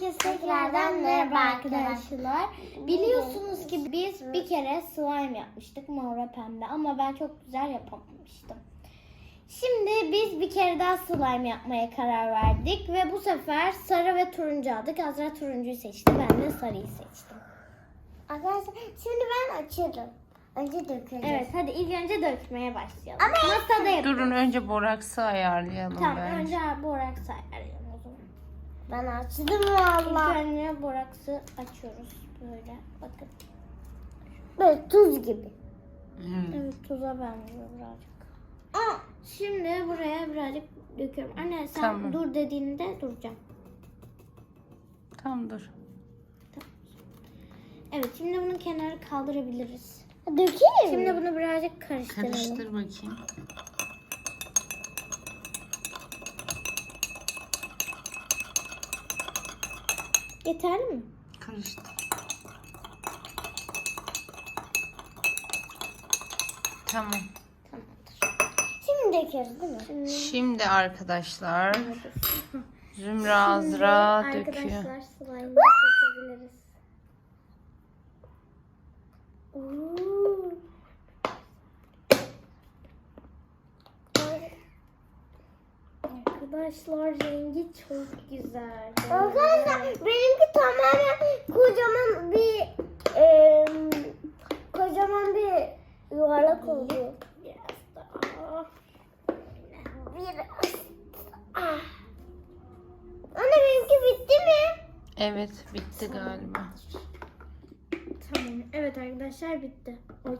Herkese tekrardan merhaba arkadaşlar. Biliyorsunuz ki biz bir kere slime yapmıştık mor ve pembe ama ben çok güzel yapamamıştım. Şimdi biz bir kere daha slime yapmaya karar verdik ve bu sefer sarı ve turuncu aldık. Azra turuncuyu seçti, ben de sarıyı seçtim. Arkadaşlar şimdi ben açıyorum. Önce dökeceğiz. Evet, hadi ilk önce dökmeye başlayalım. Ama Masada yapalım. Durun önce boraksı ayarlayalım Tamam, bence. önce boraksı ayarlayalım. Ben açtım valla. önce boraksı açıyoruz böyle. Bakın. Böyle tuz gibi. Evet. Evet, tuza benziyor birazcık. Aa, Şimdi buraya birazcık döküyorum. Anne sen Tamam. dur dediğinde duracağım. Tamam dur. Evet şimdi bunu kenara kaldırabiliriz. dökeyim Şimdi bunu birazcık karıştıralım. Karıştır bakayım. Yeterli mi? Karıştır. Tamam. Tamamdır. Şimdi döküyoruz değil mi? Şimdi, Şimdi arkadaşlar. Zümra Azra Şimdi döküyor. Arkadaşlar slime'ı dökebiliriz. Oo. Arkadaşlar rengi çok güzel. Arkadaşlar benimki tamamen kocaman bir e, kocaman bir yuvarlak oldu. Biraz daha. Biraz. Ah. Anne benimki bitti mi? Evet bitti galiba. Tamam. Evet arkadaşlar bitti. Oy.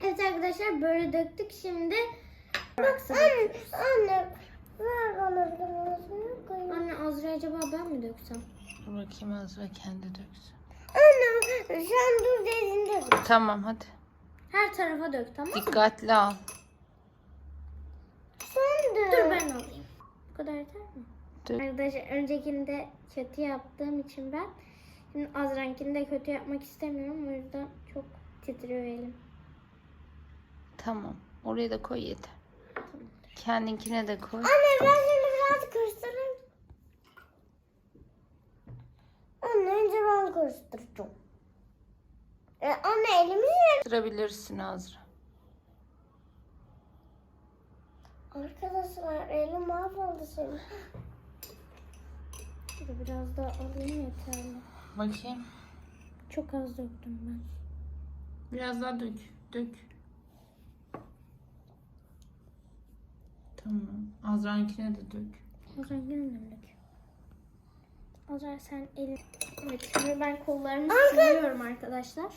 Evet arkadaşlar böyle döktük şimdi. Baksana. Anne, anne ver bana biraz. koyayım. Anne Azra acaba ben mi döksem? Dur bakayım Azra kendi döksün. Anne sen dur dediğinde dur. Tamam hadi. Her tarafa dök tamam mı? Dikkatli al. Sen de. Dur ben alayım. Bu kadar yeter mi? Dur. Arkadaşlar öncekinde kötü yaptığım için ben şimdi Azra'nkini de kötü yapmak istemiyorum. O yüzden çok titriyor elim. Tamam. Oraya da koy yeter. Kendinkine de koy. Anne ben şimdi biraz karıştırayım. Anne önce ben karıştıracağım. E, anne elimi. Karıştırabilirsin Azra. Arkadaşlar elim mahvoldu senin. Dur biraz daha alayım yeterli. Bakayım. Çok az döktüm ben. Biraz daha dök. Dök. Tamam. Azra'nkine de dök. Mi dök? Azra sen elin... Evet şimdi ben kollarımı siliyorum arkadaşlar.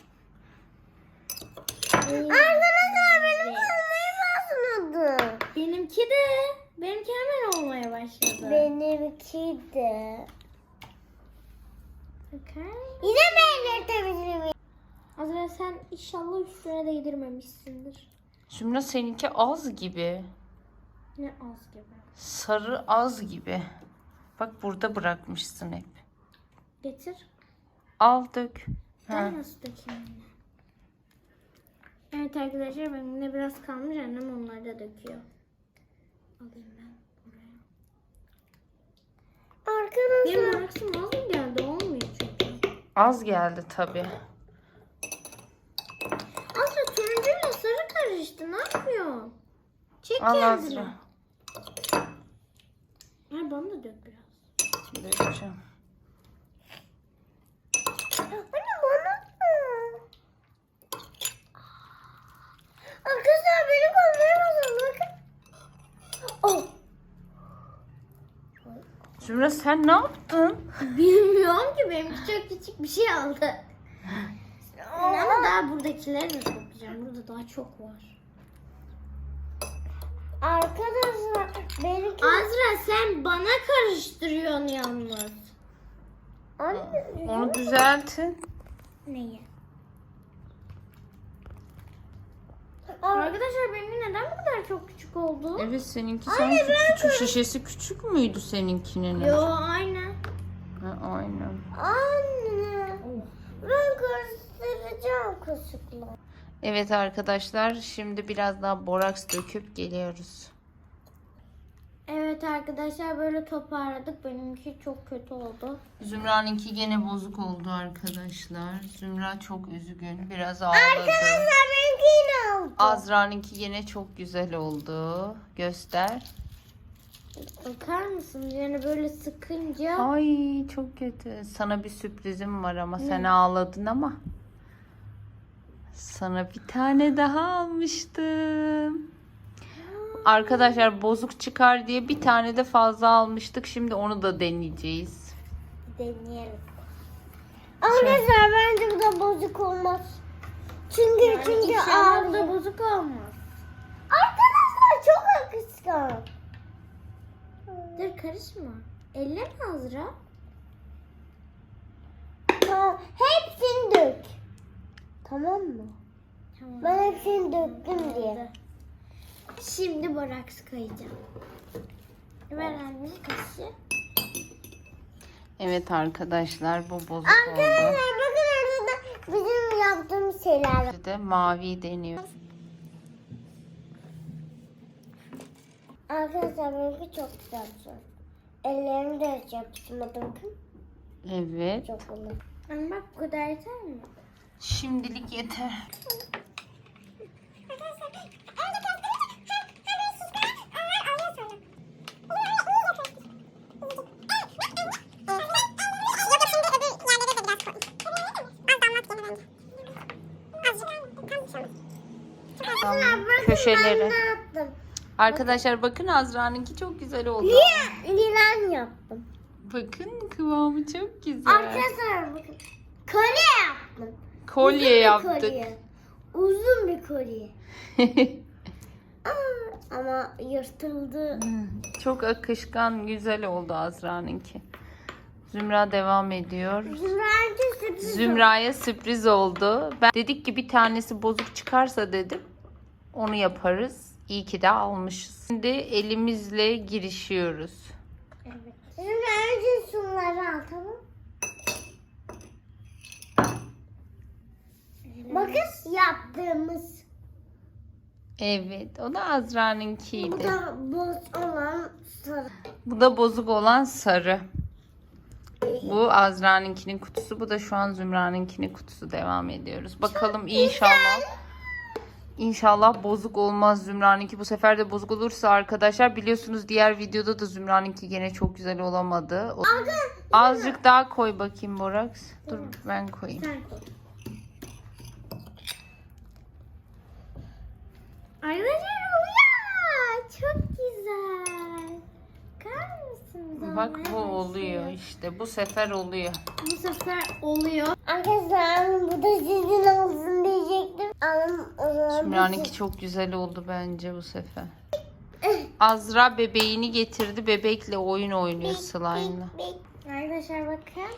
Arkadaşlar benim kollarım basmadı. Benimki de. Benimki hemen olmaya başladı. Benimki de. Bakar. Yine mi elletebilirim? Azra sen inşallah üstüne değdirmemişsindir. Zümra seninki az gibi. Ne az gibi. Sarı az gibi. Bak burada bırakmışsın hep. Getir. Al dök. Ha. Ben nasıl dökeyim? Evet arkadaşlar benim de biraz kalmış. Annem onları da döküyor. Alayım ben buraya. Arkadaşlar. Benim maksim az mı geldi? Olmuyor çünkü. Az geldi tabi. Azra turuncuyla sarı karıştı. Ne yapıyor? Çek Al kendini. Azra. Ay bana da dök biraz. Dökeceğim. Anne bana? Arkadaşlar benim basmadı. Bakın. Oh. Zümra sen ne yaptın? Bilmiyorum ki benimki çok küçük bir şey aldı. Ama daha buradakileri de sokacağım. Burada daha çok var. Arkadaşlar benimki... Azra sen bana karıştırıyorsun yalnız. Anne. Onu düzeltin. Neyi? Ar- Arkadaşlar benim neden bu kadar çok küçük oldu? Evet seninki sanki küçük şişesi küçük müydü seninkinin? Yo aynen. Ha, aynen. Anne. Ben karıştıracağım kaşıkla. Evet arkadaşlar şimdi biraz daha boraks döküp geliyoruz. Evet arkadaşlar böyle toparladık. Benimki çok kötü oldu. Zümra'nınki gene bozuk oldu arkadaşlar. Zümra çok üzgün. Biraz ağladı. Arkadaşlar benimki yine oldu. Azra'nınki gene çok güzel oldu. Göster. Bakar mısın? Yani böyle sıkınca Ay çok kötü. Sana bir sürprizim var ama sen ağladın ama. Sana bir tane daha almıştım. Arkadaşlar bozuk çıkar diye bir tane de fazla almıştık. Şimdi onu da deneyeceğiz. deneyelim. Arkadaşlar bence bu da bozuk olmaz. Çünkü çünkü İnşallah ağrıyor. da bozuk olmaz. Arkadaşlar çok akışkan. Dur karışma. Elle mi Azra? Hepsini dök. Tamam mı? Tamam. Ben hepsini döktüm diye. Şimdi boraks koyacağım. Ver anne kaşığı. Evet arkadaşlar bu bozuk oldu. Arkadaşlar bakın orada da bizim yaptığımız şeyler var. Bir de mavi deniyor. Arkadaşlar benimki çok güzel bir soru. Ellerimi de hiç yapışmadı bakın. Evet. Çok güzel. Anne bak bu kadar yeter mi? Şimdilik yeter. Tamam. Köşeleri. Arkadaşlar bakın Azra'nınki çok güzel oldu. Niye? Lilan yaptım. Bakın kıvamı çok güzel. Arkadaşlar bakın. Kolye yaptım. Kolye Uzun bir yaptık. kolye. Uzun bir kolye. Aa, ama yırtıldı. çok akışkan güzel oldu Azra'nınki. Zümra devam ediyor. Zümra'nınki sürpriz Zümra'ya sürpriz oldu. Ben dedik ki bir tanesi bozuk çıkarsa dedim. Onu yaparız. İyi ki de almışız. Şimdi elimizle girişiyoruz. Evet. Zümra önce şunları al tamam Bakın yaptığımız. Evet, o da Azra'nınkiydi. Bu da boz olan sarı. Bu da bozuk olan sarı. Bu Azra'nınkinin kutusu. Bu da şu an Zümra'nınkinin kutusu. Devam ediyoruz. Bakalım inşallah. İnşallah bozuk olmaz Zümra'nınki. Bu sefer de bozuk olursa arkadaşlar biliyorsunuz diğer videoda da Zümra'nınki gene çok güzel olamadı. O- Azıcık daha koy bakayım Boraks. Dur ben koyayım. Sen koy. Arkadaşlar oluyor. Çok güzel. Bakar mısınız? Bak bu oluyor işte. Bu sefer oluyor. Bu sefer oluyor. Arkadaşlar bu da sizin olsun diyecektim. Ama o zaman bir Zümra'nınki çok güzel oldu bence bu sefer. Azra bebeğini getirdi. Bebekle oyun oynuyor slime'la. şey- Arkadaşlar bakın.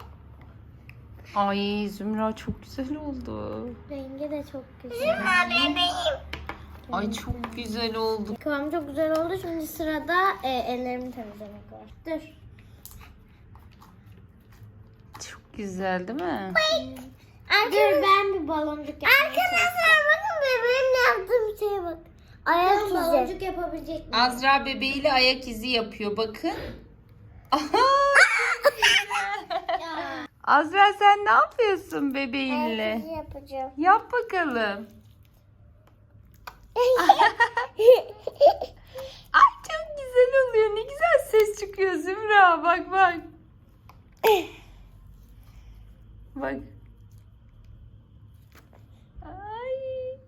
Ay Zümra çok güzel oldu. Rengi de çok güzel. bebeğim. Ay çok güzel oldu. Kıvam çok güzel oldu. Şimdi sırada e, ellerimi temizlemek var. Dur. Çok güzel değil mi? Dur ben bir baloncuk yapayım. Arkadaşlar bakın bebeğimle yaptığım şeye bak. Ayak Ben izi. baloncuk yapabilecek miyim? Azra bebeğiyle ayak izi yapıyor bakın. Aha! Ya. Azra sen ne yapıyorsun Ayak bebeğinle? izi yapacağım. Yap bakalım. Ay çok güzel oluyor. Ne güzel ses çıkıyor Zümra. Bak bak. Bak. Ay.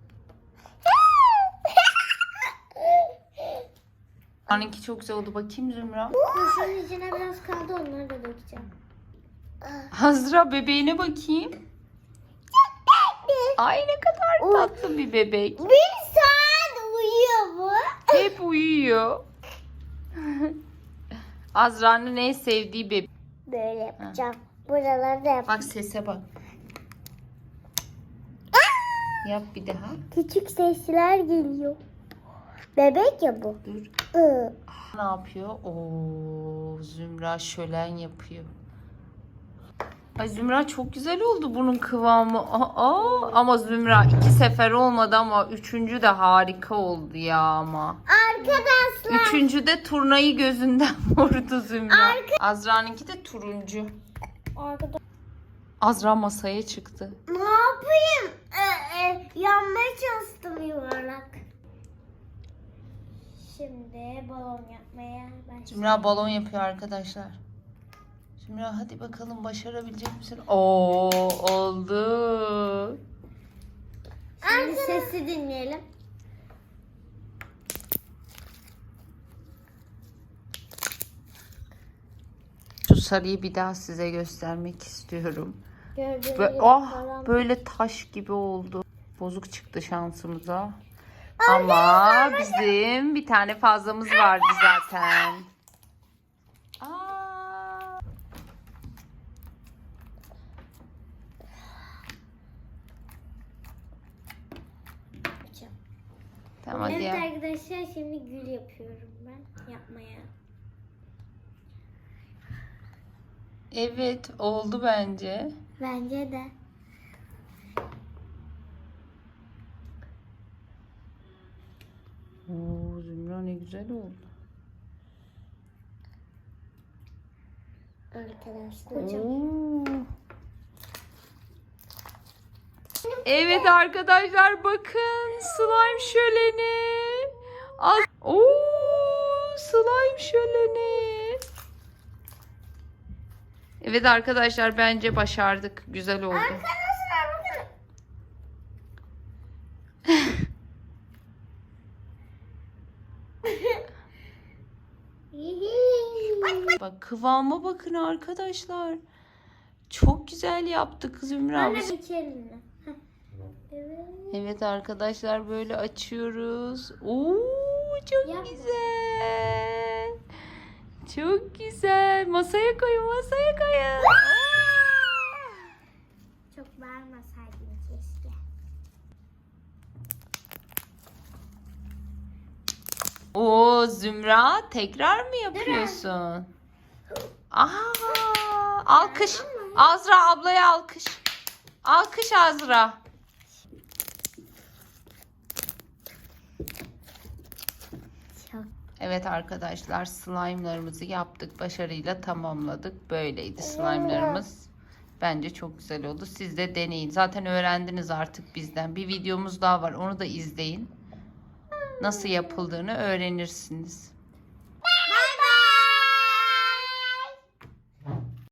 Anninki çok güzel oldu. Bakayım Zümra. Şunun içine biraz kaldı onları da dökeceğim. Azra bebeğine bakayım. Ay ne kadar tatlı bir bebek. Bir. Hep uyuyor. Azra'nın en sevdiği bebek. Böyle yapacağım. Buralarda yap. Bak sese bak. Yap bir daha. Küçük sesler geliyor. Bebek ya bu. Dur. Ne yapıyor? Oo, Zümra şölen yapıyor. Ay Zümra çok güzel oldu bunun kıvamı. Aa, ama Zümra iki sefer olmadı ama üçüncü de harika oldu ya ama. Arkadaşlar. Üçüncü de turnayı gözünden vurdu Zümra. Azra'nınki de turuncu. Arkada Azra masaya çıktı. Ne yapayım? Ee, e, yanmaya çalıştım yuvarlak. şimdi balon yapmaya başlayalım. Zümra balon yapıyor arkadaşlar. Zümra hadi bakalım başarabilecek misin? Oo oldu. Şimdi sesi dinleyelim. Şu sarıyı bir daha size göstermek istiyorum. Gördüğünüz gibi oh falan. böyle taş gibi oldu. Bozuk çıktı şansımıza. Ama bizim bir tane fazlamız vardı zaten. Aa. Tamam hadi Evet ya. arkadaşlar şimdi gül yapıyorum ben yapmaya. Evet oldu bence. Bence de. Oo, Zümra ne güzel oldu. Arkadaşlar. Oo. Evet arkadaşlar bakın slime şöleni. Az Oo, slime şöleni. Evet arkadaşlar bence başardık. Güzel oldu. Arkadaşlar bakın. Bak kıvama bakın arkadaşlar. Çok güzel yaptık Zümra. Anne bir elini. Evet. Evet arkadaşlar böyle açıyoruz. Oo çok Yap. güzel. Çok güzel. Masaya koyun, masaya koyun. Çok bağırmasaydın keşke. Oo Zümra tekrar mı yapıyorsun? Aa, alkış. Azra ablaya alkış. Alkış Azra. Çok. Evet arkadaşlar slime'larımızı yaptık. Başarıyla tamamladık. Böyleydi slime'larımız. Bence çok güzel oldu. Siz de deneyin. Zaten öğrendiniz artık bizden. Bir videomuz daha var. Onu da izleyin. Nasıl yapıldığını öğrenirsiniz.